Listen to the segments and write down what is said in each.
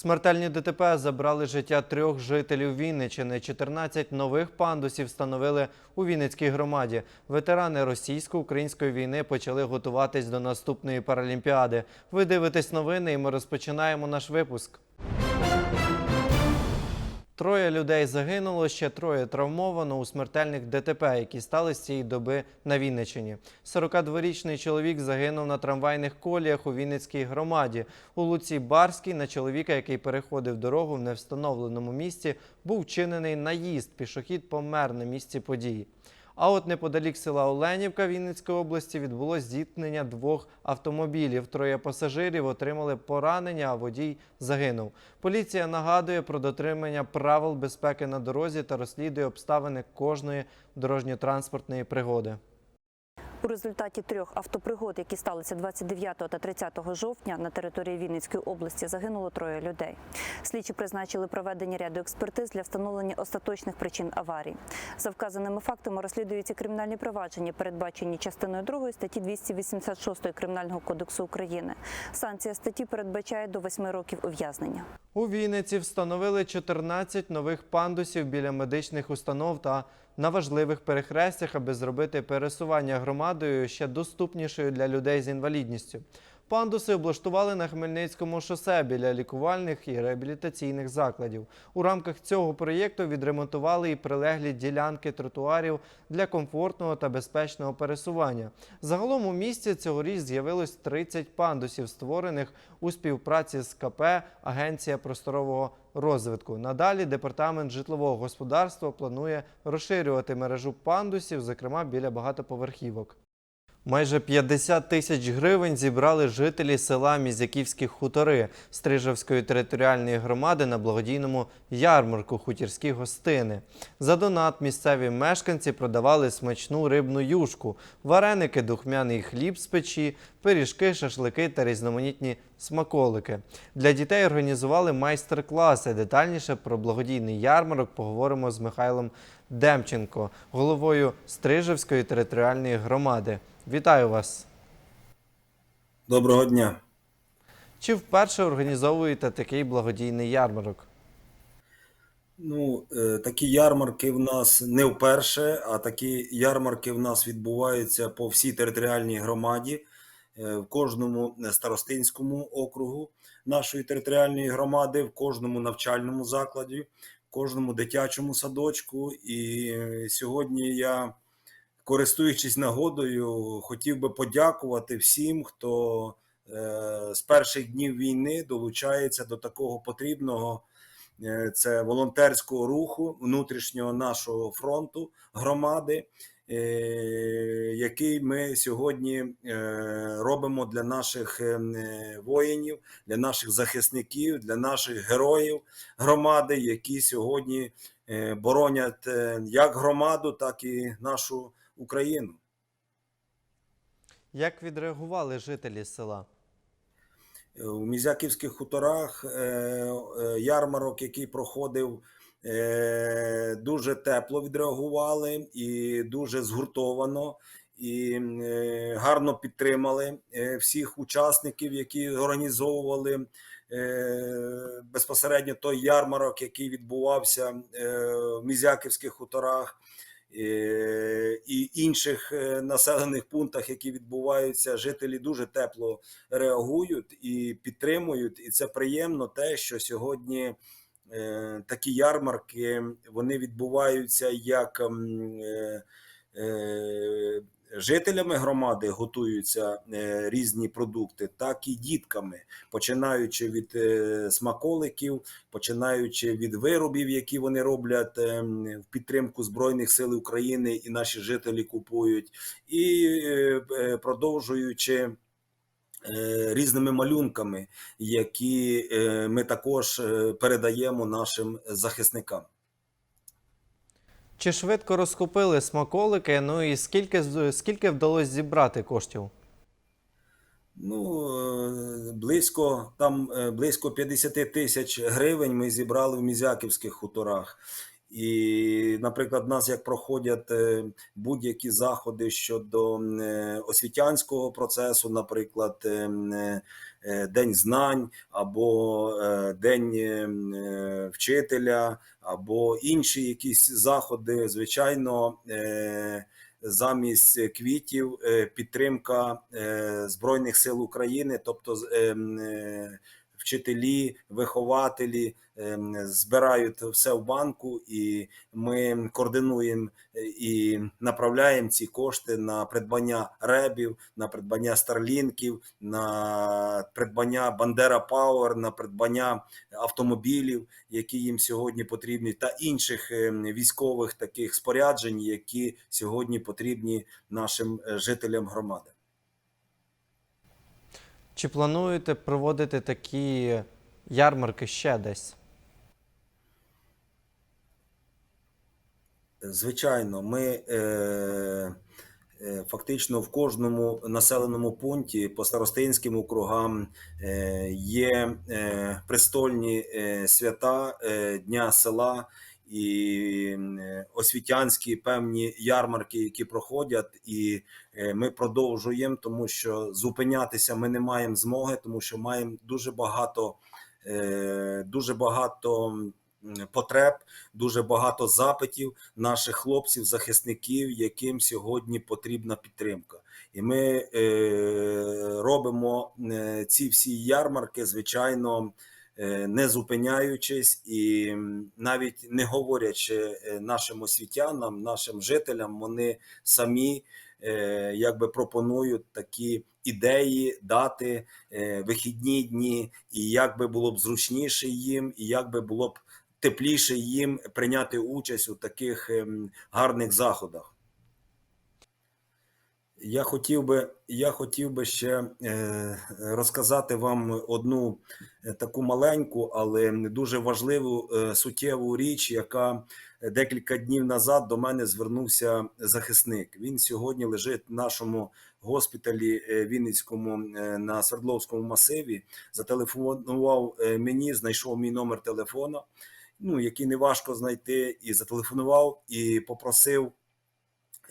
Смертельні ДТП забрали життя трьох жителів Вінничини. 14 нових пандусів встановили у Вінницькій громаді. Ветерани російсько-української війни почали готуватись до наступної паралімпіади. Ви дивитесь новини, і ми розпочинаємо наш випуск. Троє людей загинуло, ще троє травмовано у смертельних ДТП, які стали з цієї доби на Вінниччині. 42-річний чоловік загинув на трамвайних коліях у Вінницькій громаді. У Луці Барській на чоловіка, який переходив дорогу в невстановленому місці, був вчинений наїзд. Пішохід помер на місці події. А от неподалік села Оленівка Вінницької області відбулось зіткнення двох автомобілів. Троє пасажирів отримали поранення, а водій загинув. Поліція нагадує про дотримання правил безпеки на дорозі та розслідує обставини кожної дорожньо-транспортної пригоди. У результаті трьох автопригод, які сталися 29 та 30 жовтня на території Вінницької області, загинуло троє людей. Слідчі призначили проведення ряду експертиз для встановлення остаточних причин аварій. За вказаними фактами розслідуються кримінальні провадження, передбачені частиною 2 статті 286 Кримінального кодексу України. Санкція статті передбачає до 8 років ув'язнення. У Вінниці встановили 14 нових пандусів біля медичних установ та на важливих перехрестях, аби зробити пересування громадою ще доступнішою для людей з інвалідністю. Пандуси облаштували на Хмельницькому шосе біля лікувальних і реабілітаційних закладів. У рамках цього проєкту відремонтували і прилеглі ділянки тротуарів для комфортного та безпечного пересування. Загалом у місті цьогоріч з'явилось 30 пандусів, створених у співпраці з КП Агенція просторового розвитку. Надалі департамент житлового господарства планує розширювати мережу пандусів, зокрема біля багатоповерхівок. Майже 50 тисяч гривень зібрали жителі села Мізяківські хутори Стрижавської територіальної громади на благодійному ярмарку хутірські гостини. За донат місцеві мешканці продавали смачну рибну юшку, вареники, духмяний хліб з печі, пиріжки, шашлики та різноманітні смаколики. Для дітей організували майстер-класи. Детальніше про благодійний ярмарок поговоримо з Михайлом Демченко, головою Стрижавської територіальної громади. Вітаю вас! Доброго дня. Чи вперше організовуєте такий благодійний ярмарок? Ну, е, такі ярмарки в нас не вперше, а такі ярмарки в нас відбуваються по всій територіальній громаді, е, в кожному старостинському округу нашої територіальної громади, в кожному навчальному закладі, в кожному дитячому садочку. І е, сьогодні я, користуючись нагодою, хотів би подякувати всім, хто е, з перших днів війни долучається до такого потрібного. Е, це волонтерського руху внутрішнього нашого фронту громади, е, який ми сьогодні робимо для наших воїнів, для наших захисників, для наших героїв громади, які сьогодні боронять як громаду, так і нашу Україну. Як відреагували жителі села? у Мізяківських хуторах е, е, ярмарок, який проходив, е, дуже тепло відреагували і дуже згуртовано. І е, гарно підтримали е, всіх учасників, які організовували е, безпосередньо той ярмарок, який відбувався е, в Мізяківських хуторах е, і інших е, населених пунктах, які відбуваються, жителі дуже тепло реагують і підтримують. І це приємно, те, що сьогодні е, такі ярмарки вони відбуваються як е, е, жителями громади готуються е, різні продукти, так і дітками, починаючи від е, смаколиків, починаючи від виробів, які вони роблять е, в підтримку Збройних сил України, і наші жителі купують, і е, продовжуючи. Різними малюнками, які ми також передаємо нашим захисникам. Чи швидко розкупили смаколики? Ну і скільки, скільки вдалося зібрати коштів? Ну, е, близько там е, близько 50 тисяч гривень ми зібрали в Мізяківських хуторах. І, наприклад, в нас як проходять е, будь-які заходи щодо е, освітянського процесу, наприклад, е, День знань або День вчителя, або інші якісь заходи, звичайно. Замість квітів підтримка Збройних сил України, тобто вчителі, вихователі ем, збирають все в банку, і ми координуємо е, і направляємо ці кошти на придбання ребів, на придбання старлінків, на придбання Бандера Пауер, на придбання автомобілів, які їм сьогодні потрібні, та інших ем, військових таких споряджень, які сьогодні потрібні нашим е, жителям громади. Чи плануєте проводити такі ярмарки ще десь? Звичайно, ми е, е, фактично в кожному населеному пункті по старостинським округам е, є е, престольні е, свята е, Дня села і освітянські певні ярмарки, які проходять, і е, ми продовжуємо, тому що зупинятися ми не маємо змоги, тому що маємо дуже багато, е, дуже багато потреб, дуже багато запитів наших хлопців, захисників, яким сьогодні потрібна підтримка. І ми е, робимо ці всі ярмарки, звичайно, не зупиняючись і навіть не говорячи е, нашим освітянам, нашим жителям, вони самі е, якби пропонують такі ідеї, дати, е, вихідні дні, і як би було б зручніше їм, і як би було б тепліше їм прийняти участь у таких ем, гарних заходах. Я хотів би, я хотів би ще е, розказати вам одну е, таку маленьку, але дуже важливу е, суттєву річ, яка декілька днів назад до мене звернувся захисник. Він сьогодні лежить в нашому госпіталі Вінницькому на Свердловському масиві. Зателефонував мені, знайшов мій номер телефона ну, який не важко знайти, і зателефонував і попросив.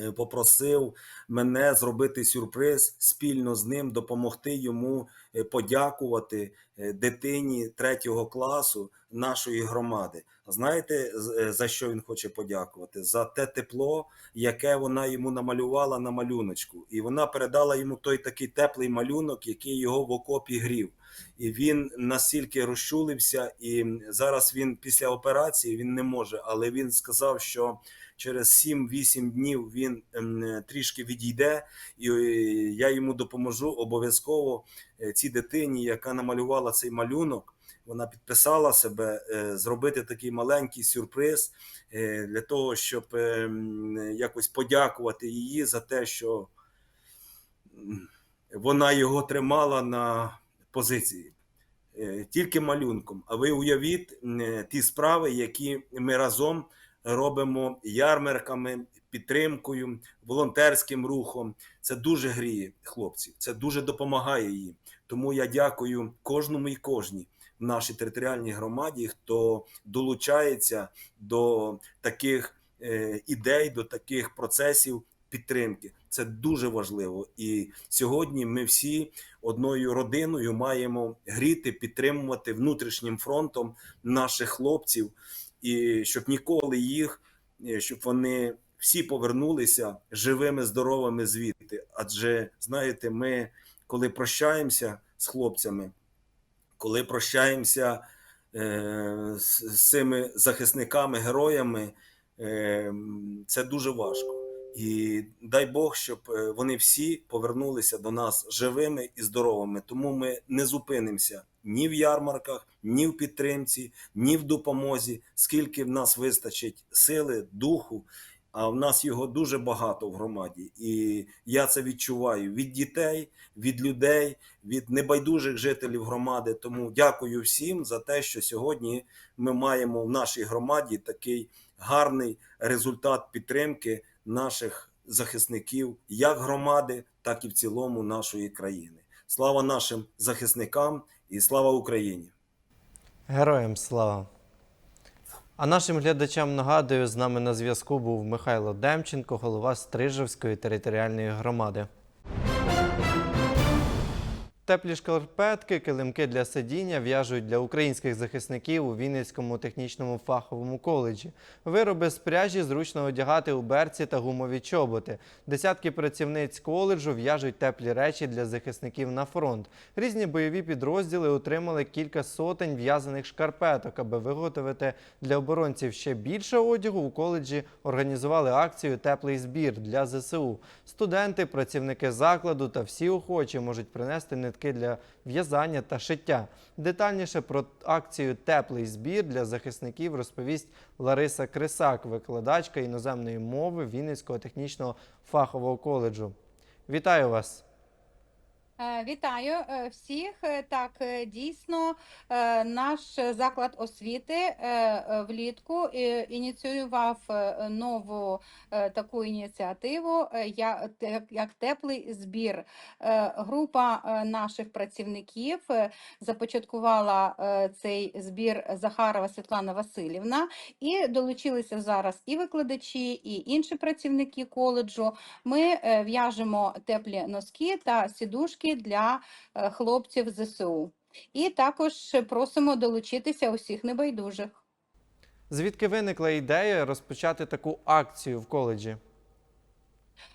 Е, Попросив мене зробити сюрприз спільно з ним, допомогти йому е, подякувати е, дитині третього класу нашої громади. Знаєте, е, за що він хоче подякувати? За те тепло, яке вона йому намалювала на малюночку. І вона передала йому той такий теплий малюнок, який його в окопі грів і він настільки розчулився, і зараз він після операції він не може, але він сказав, що через 7-8 днів він ем, трішки відійде, і е, я йому допоможу обов'язково е, цій дитині, яка намалювала цей малюнок. Вона підписала себе е, зробити такий маленький сюрприз е, для того, щоб ем, якось подякувати її за те, що вона його тримала на позиції. Е, Тільки малюнком. А ви уявіть ті справи, які ми разом робимо ярмарками, підтримкою, волонтерським рухом. Це дуже гріє хлопців, це дуже допомагає їм. Тому я дякую кожному і кожній в нашій територіальній громаді, хто долучається до таких е, ідей, до таких процесів підтримки. Це дуже важливо. І сьогодні ми всі одною родиною маємо гріти, підтримувати внутрішнім фронтом наших хлопців, і щоб ніколи їх, е, щоб вони всі повернулися живими, здоровими звідти. Адже знаєте, ми коли прощаємося з хлопцями, коли прощаємося е, з, з цими захисниками, героями, е, це дуже важко. І дай Бог, щоб е, вони всі повернулися до нас живими і здоровими. Тому ми не зупинимося ні в ярмарках, ні в підтримці, ні в допомозі, скільки в нас вистачить сили, духу. А в нас його дуже багато в громаді, і я це відчуваю від дітей, від людей, від небайдужих жителів громади. Тому дякую всім за те, що сьогодні ми маємо в нашій громаді такий гарний результат підтримки наших захисників, як громади, так і в цілому нашої країни. Слава нашим захисникам і слава Україні! Героям слава! А нашим глядачам нагадую, з нами на зв'язку був Михайло Демченко, голова Стрижевської територіальної громади. Теплі шкарпетки, килимки для сидіння в'яжуть для українських захисників у Вінницькому технічному фаховому коледжі. Вироби з пряжі зручно одягати у берці та гумові чоботи. Десятки працівниць коледжу в'яжуть теплі речі для захисників на фронт. Різні бойові підрозділи отримали кілька сотень в'язаних шкарпеток. Аби виготовити для оборонців ще більше одягу, у коледжі організували акцію Теплий збір для ЗСУ. Студенти, працівники закладу та всі охочі можуть принести нитки для в'язання та шиття. Детальніше про акцію Теплий збір для захисників розповість Лариса Крисак, викладачка іноземної мови Вінницького технічного фахового коледжу. Вітаю вас! Е, Вітаю е, всіх. Е, Так, дійсно, наш заклад освіти влітку ініціював нову таку ініціативу, як теплий збір. Група наших працівників започаткувала цей збір Захарова Світлана Васильівна, і долучилися зараз і викладачі, і інші працівники коледжу. Ми в'яжемо теплі носки та сідушки для е, хлопців ЗСУ. І також просимо долучитися усіх небайдужих. Звідки виникла ідея розпочати таку акцію в коледжі?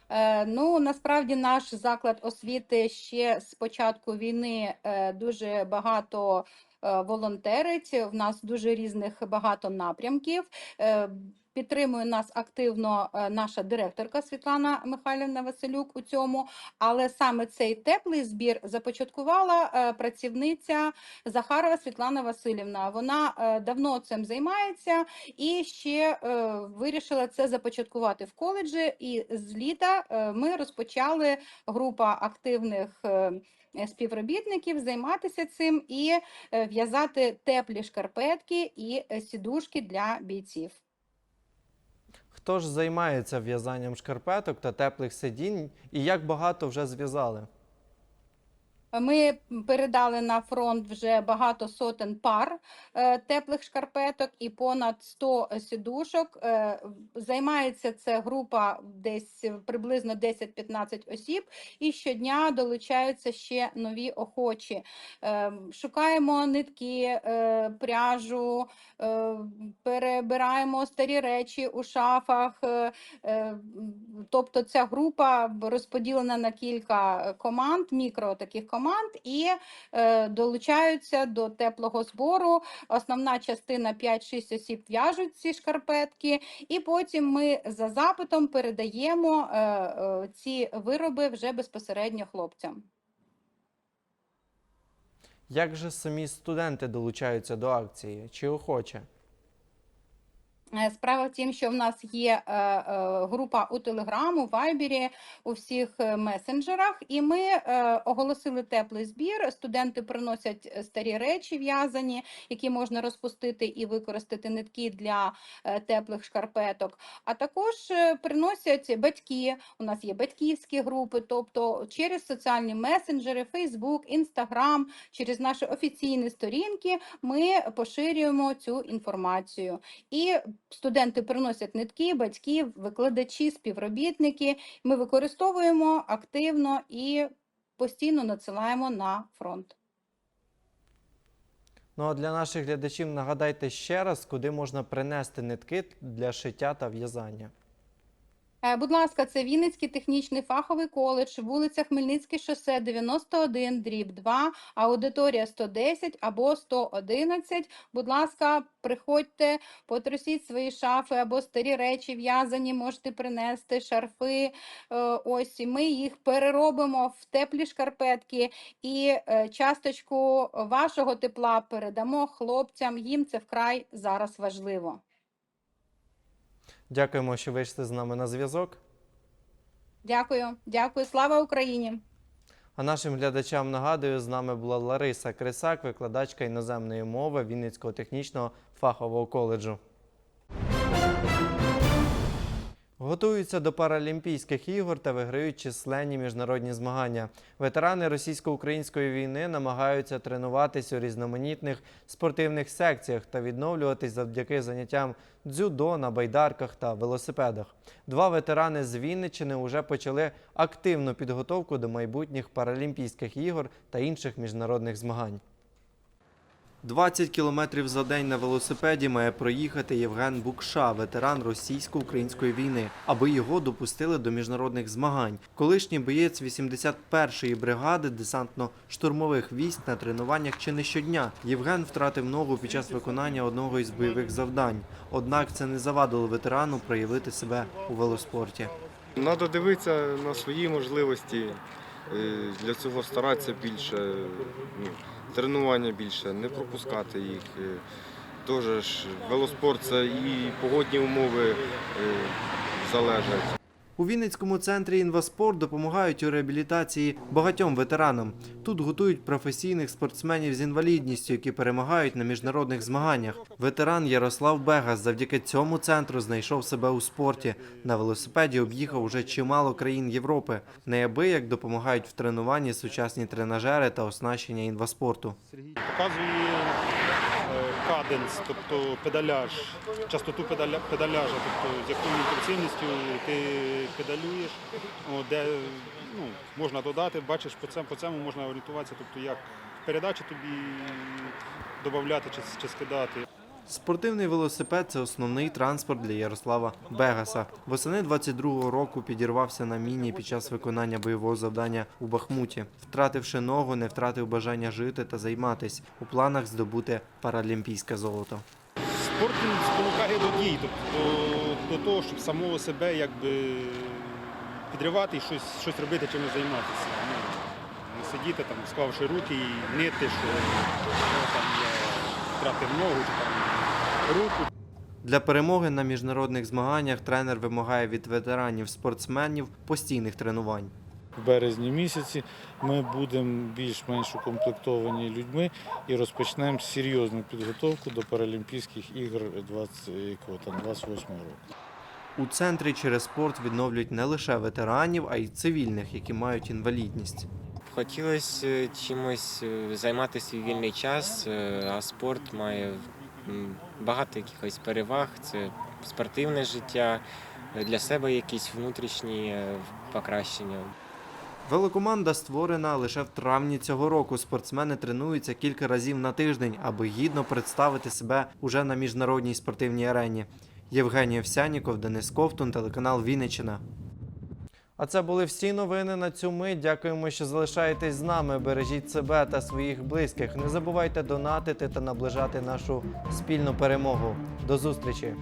Е, Ну, насправді наш заклад освіти ще з початку війни е, дуже багато волонтерить. В нас дуже різних багато напрямків. Е, Підтримує нас активно е, наша директорка Світлана Михайлівна Василюк у цьому, але саме цей теплий збір започаткувала е, працівниця Захарова Світлана Васильівна. Вона е, давно цим займається і ще е, вирішила це започаткувати в коледжі. І з літа е, ми розпочали група активних. Е, Співробітників займатися цим і е, в'язати теплі шкарпетки і е, сідушки для бійців. Хто ж займається в'язанням шкарпеток та теплих сидінь і як багато вже зв'язали? Ми передали на фронт вже багато сотень пар е, теплих шкарпеток і понад 100 сідушок. Е, Займається це група десь приблизно 10-15 осіб, і щодня долучаються ще нові охочі. Е, Шукаємо нитки, е, пряжу, е, перебираємо старі речі у шафах. е, е, Тобто ця група розподілена на кілька команд, мікро таких команд, і е, долучаються до теплого збору. Основна частина 5-6 осіб в'яжуть ці шкарпетки, і потім ми за запитом передаємо е, е, ці вироби вже безпосередньо хлопцям. Як же самі студенти долучаються до акції? Чи охоче? Е, Справа в тім, що в нас є е, е, група у Телеграм, у Вайбері, у всіх месенджерах, і ми оголосили теплий збір. Студенти приносять старі речі в'язані, які можна розпустити і використати нитки для теплих шкарпеток. А також приносять батьки. У нас є батьківські групи, тобто через соціальні месенджери, Facebook, Instagram, через наші офіційні сторінки ми поширюємо цю інформацію. І студенти приносять нитки, батьки, викладачі, співробітники. Ми використовуємо активно і постійно надсилаємо на фронт. Ну а для наших глядачів нагадайте ще раз, куди можна принести нитки для шиття та в'язання. Е, Будь ласка, це Вінницький технічний фаховий коледж, вулиця Хмельницьке шосе 91, дріб 2, аудиторія 110 або 111. Будь ласка, приходьте, потрусіть свої шафи або старі речі в'язані, можете принести шарфи. Е, Ось ми їх переробимо в теплі шкарпетки і е, часточку вашого тепла передамо хлопцям. Їм це вкрай зараз важливо. Дякуємо, що вийшли з нами на зв'язок. Дякую, дякую. Слава Україні! А нашим глядачам нагадую, з нами була Лариса Крисак, викладачка іноземної мови Вінницького технічного фахового коледжу. Готуються до Паралімпійських ігор та виграють численні міжнародні змагання. Ветерани російсько-української війни намагаються тренуватись у різноманітних спортивних секціях та відновлюватись завдяки заняттям дзюдо на байдарках та велосипедах. Два ветерани з Вінниччини вже почали активну підготовку до майбутніх Паралімпійських ігор та інших міжнародних змагань. 20 кілометрів за день на велосипеді має проїхати Євген Букша, ветеран російсько-української війни, аби його допустили до міжнародних змагань. Колишній боєць 81-ї бригади десантно-штурмових військ на тренуваннях чи не щодня. Євген втратив ногу під час виконання одного із бойових завдань. Однак це не завадило ветерану проявити себе у велоспорті. Треба дивитися на свої можливості, е, для цього старатися більше, ну, тренування більше, не пропускати їх. Е, Теж велоспорт це і погодні умови е, залежать. У Вінницькому центрі інваспорт допомагають у реабілітації багатьом ветеранам. Тут готують професійних спортсменів з інвалідністю, які перемагають на міжнародних змаганнях. Ветеран Ярослав Бегас завдяки цьому центру знайшов себе у спорті. На велосипеді об'їхав уже чимало країн Європи. Неабияк допомагають в тренуванні сучасні тренажери та оснащення інваспорту. показує каденс, тобто педаляж, частоту педаля, педаляжа, тобто з якою інтенсивністю ти педалюєш, де ну, можна додати, бачиш, по цьому, по цьому можна орієнтуватися, тобто як передачі тобі додати чи, чи скидати. Спортивний велосипед це основний транспорт для Ярослава Бегаса. Восени 22-го року підірвався на міні під час виконання бойового завдання у Бахмуті. Втративши ногу, не втратив бажання жити та займатись у планах здобути паралімпійське золото. Спорт спонукає до дій, тобто до, того, щоб самого себе якби підривати і щось, щось робити, чимось займатися. Ну, не сидіти там, склавши руки і нити, що там я втратив ногу там руку. Для перемоги на міжнародних змаганнях тренер вимагає від ветеранів спортсменів постійних тренувань. В березні місяці ми будемо більш-менш укомплектовані людьми і розпочнемо серйозну підготовку до Паралімпійських ігор 20, якого 28 року. У центрі через спорт відновлюють не лише ветеранів, а й цивільних, які мають інвалідність. Хотілося чимось е, займатися вільний час, е, а спорт має багато якихось переваг. Це спортивне життя, для себе якісь внутрішні е, покращення. Велокоманда створена лише в травні цього року. Спортсмени тренуються кілька разів на тиждень, аби гідно представити себе уже на міжнародній спортивній арені. Євгеній Овсяніков, Денис Ковтун, телеканал Вінниччина. А це були всі новини на цю мить. Дякуємо, що залишаєтесь з нами. Бережіть себе та своїх близьких. Не забувайте донатити та наближати нашу спільну перемогу. До зустрічі!